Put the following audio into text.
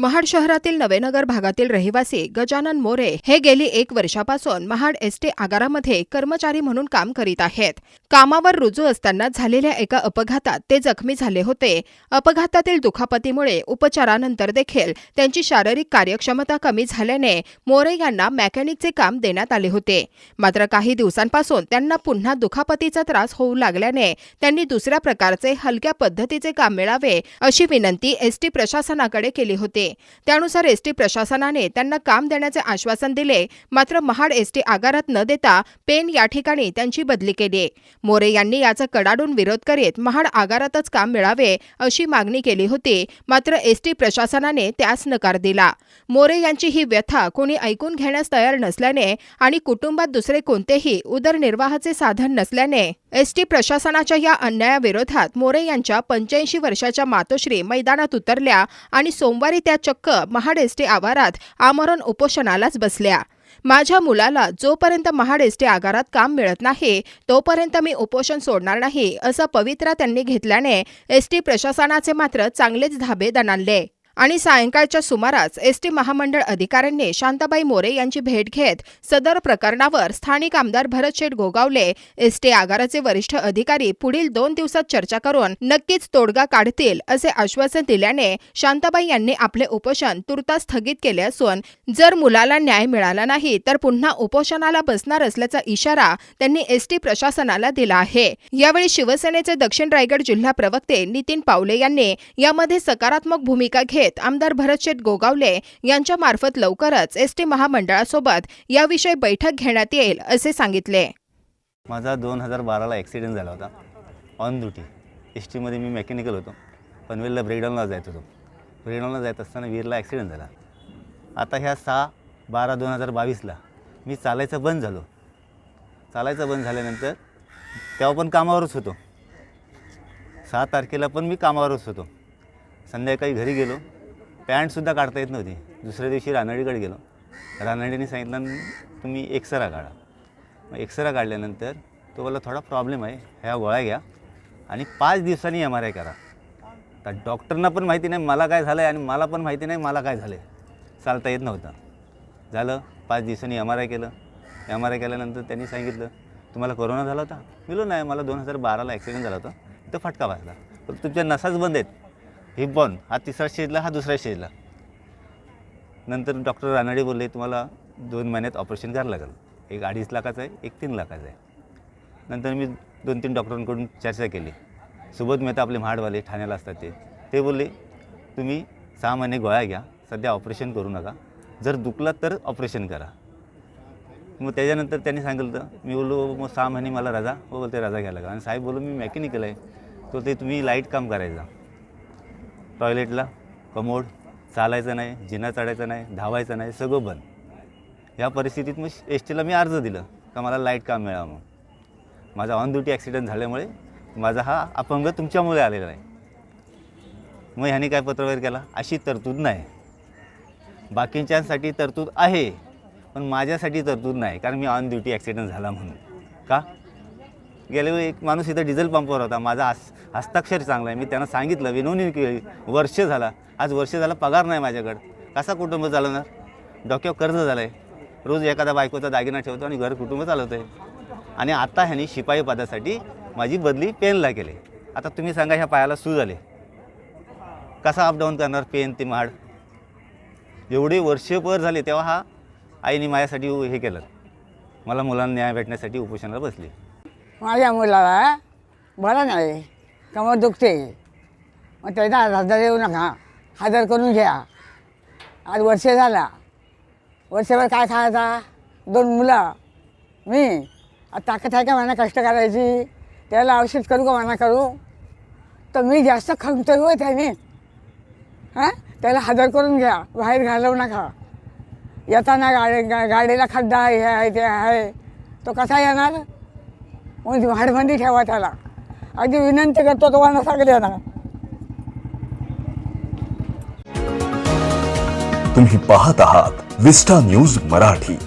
महाड शहरातील नवेनगर भागातील रहिवासी गजानन मोरे हे गेली एक वर्षापासून महाड एसटी आगारामध्ये कर्मचारी म्हणून काम करीत आहेत. कामावर रुजू असताना झालेल्या एका अपघातात ते जखमी झाले होते. अपघातातील दुखापतीमुळे उपचारानंतर देखील त्यांची शारीरिक कार्यक्षमता कमी झाल्याने मोरे यांना मेकॅनिकचे काम देण्यात आले होते. मात्र काही दिवसांपासून त्यांना पुन्हा दुखापतीचा त्रास होऊ लागल्याने त्यांनी दुसऱ्या प्रकारचे हलक्या पद्धतीचे काम मिळावे अशी विनंती एसटी प्रशासनाकडे केली होती. त्यानुसार एसटी प्रशासनाने त्यांना काम देण्याचे आश्वासन दिले मात्र महाड एसटी आगारात न देता पेन या ठिकाणी त्यांची बदली केली. मोरे यांनी याचा कडाडून विरोध करीत महाड आगारातच काम मिळावे अशी मागणी केली होती मात्र एसटी प्रशासनाने त्यास नकार दिला. मोरे यांची ही व्यथा कोणी ऐकून घेण्यास तयार नसल्याने आणि कुटुंबात दुसरे कोणतेही उदरनिर्वाहाचे साधन नसल्याने एसटी प्रशासनाच्या या अन्यायाविरोधात मोरे यांच्या पंच्याऐंशी वर्षाच्या मातोश्री मैदानात उतरल्या आणि सोमवारी त्या चक्क महाड आवारात आमरण उपोषणालाच बसल्या. माझ्या मुलाला जोपर्यंत महाड आगारात काम मिळत नाही तोपर्यंत मी उपोषण सोडणार नाही असा पवित्रा त्यांनी घेतल्याने एसटी प्रशासनाचे मात्र चांगलेच धाबे दणाणले. आणि सायंकाळच्या सुमारास एसटी महामंडळ अधिकाऱ्यांनी शांताबाई मोरे यांची भेट घेत सदर प्रकरणावर स्थानिक आमदार भरतशेठ गोगावले एसटी आगाराचे वरिष्ठ अधिकारी पुढील दोन दिवसात चर्चा करून नक्कीच तोडगा काढतील असे आश्वासन दिल्याने शांताबाई यांनी आपले उपोषण तुर्तास स्थगित केले असून जर मुलाला न्याय मिळाला नाही तर पुन्हा उपोषणाला बसणार असल्याचा इशारा त्यांनी एसटी प्रशासनाला दिला आहे. यावेळी शिवसेनेचे दक्षिण रायगड जिल्हा प्रवक्ते नितीन पावले यांनी यामध्ये सकारात्मक भूमिका घेत आमदार भरतशेठ गोगावले यांच्या मार्फत लवकरच एसटी महामंडळासोबत याविषयी बैठक घेण्यात येईल असे सांगितले. माझा दोन हजार बाराला ॲक्सिडेंट झाला होता. ऑन ड्युटी एस टीमध्ये मी मेकॅनिकल होतो. पनवेलला ब्रेकडाऊनला जायत होतो. ब्रेकडाऊनला जात असताना वीरला ॲक्सिडेंट झाला. आता ह्या सहा बारा दोन हजार बावीसला मी चालायचं बंद झालो. चालायचं बंद झाल्यानंतर तेव्हा पण कामावरच होतो. सहा तारखेला पण मी कामावरच होतो. संध्याकाळी घरी गेलो. पॅन्टसुद्धा काढता येत नव्हती. दुसऱ्या दिवशी रानडीकडे गेलो. रानडीने सांगितलं तुम्ही एक्सरा काढा. मग एक्सरा काढल्यानंतर तो मला थोडा प्रॉब्लेम आहे ह्या गोळ्या घ्या आणि पाच दिवसांनी एम आर आय करा. तर डॉक्टरना पण माहिती नाही मला काय झालं आहे आणि मला पण माहिती नाही मला काय झालं आहे चालता येत नव्हतं. झालं पाच दिवसांनी एम आर आय केलं. एम आर आय केल्यानंतर त्यांनी सांगितलं तुम्हाला कोरोना झाला होता? मिलो नाही मला दोन हजार बाराला ॲक्सिडेंट झाला होता. तर फटका बसला. पण तुमच्या नसाच बंद आहेत. हे बॉन हा तिसरा स्टेजला हा दुसऱ्या स्टेजला नंतर डॉक्टर रानडे बोलले तुम्हाला दोन महिन्यात ऑपरेशन करायला लागेल. एक अडीच लाखाचं आहे एक तीन लाखाचं आहे. नंतर मी दोन तीन डॉक्टरांकडून चर्चा केली. सुबोध मेहता आपले महाडवाले ठाण्याला असतात ते. ते बोलले तुम्ही सहा महिने गोळ्या घ्या सध्या ऑपरेशन करू नका. जर दुखला तर ऑपरेशन करा. मग त्याच्यानंतर त्यांनी सांगितलं मी बोललो मग सहा महिने मला रजा. हो बोलते रजा घ्यायला लागला आणि साहेब बोललो मी मेकॅनिकल आहे. तो ते तुम्ही लाइट काम करायचा टॉयलेटला कमोड चालायचं नाही जिना चढायचं नाही धावायचं नाही सगळं बंद. या परिस्थितीत मग एस टीला मी अर्ज दिलं का मला लाइट काम मिळावं मग माझा ऑन ड्युटी ॲक्सिडेंट झाल्यामुळे माझा हा अपंग तुमच्यामुळे आलेला आहे मग ह्याने काय पत्रव्यवहार केला? अशी तरतूद नाही. बाकीच्यांसाठी तरतूद आहे पण माझ्यासाठी तरतूद नाही कारण मी ऑन ड्युटी ॲक्सिडेंट झाला म्हणून. का? गेल्या एक माणूस इथं डिझेल पंपावर होता. माझा हस हस्ताक्षर चांगला आहे. मी त्यांना सांगितलं विनवणी केली वर्ष झाला. आज वर्ष झाला पगार नाही माझ्याकडं. कसा कुटुंब चालवणार? डोक्यावर कर्ज झालं आहे रोज एखादा बायकोचा दागिना ठेवतो आणि घर कुटुंब चालवतो आहे आणि आता ह्यानी शिपाई पदासाठी माझी बदली पेनला केली. आता तुम्ही सांगा ह्या पायाला सू झाले कसा अपडाऊन करणार पेन ते महाड? एवढे वर्षभर झाले तेव्हा हा आईने माझ्यासाठी हे केलं. मला मुलांना न्याय भेटण्यासाठी उपोषणाला बसली. माझ्या मुलाला बरं नाही कमर दुखते. मग त्याचा हजार येऊ नका. हजर करून घ्या. आज वर्ष झाला. वर्षभर काय खायचा? दोन मुलं. मी? आता ताकद आहे का म्हणा कष्ट करायची? त्याला औषध करू का म्हणा करू? तर मी जास्त खमतोय होय त्याने. हां? त्याला हजर करून घ्या. बाहेर घालवू नका. येताना गाडी गा गाडीला खड्डा आहे हे आहे ते आहे. तो कसा येणार? म्हणजे हाडबंदी ठेवा त्याला. अगदी विनंती करतो तुम्हाला सगळ्यांना. तुम्ही पाहत आहात विस्टा न्यूज मराठी.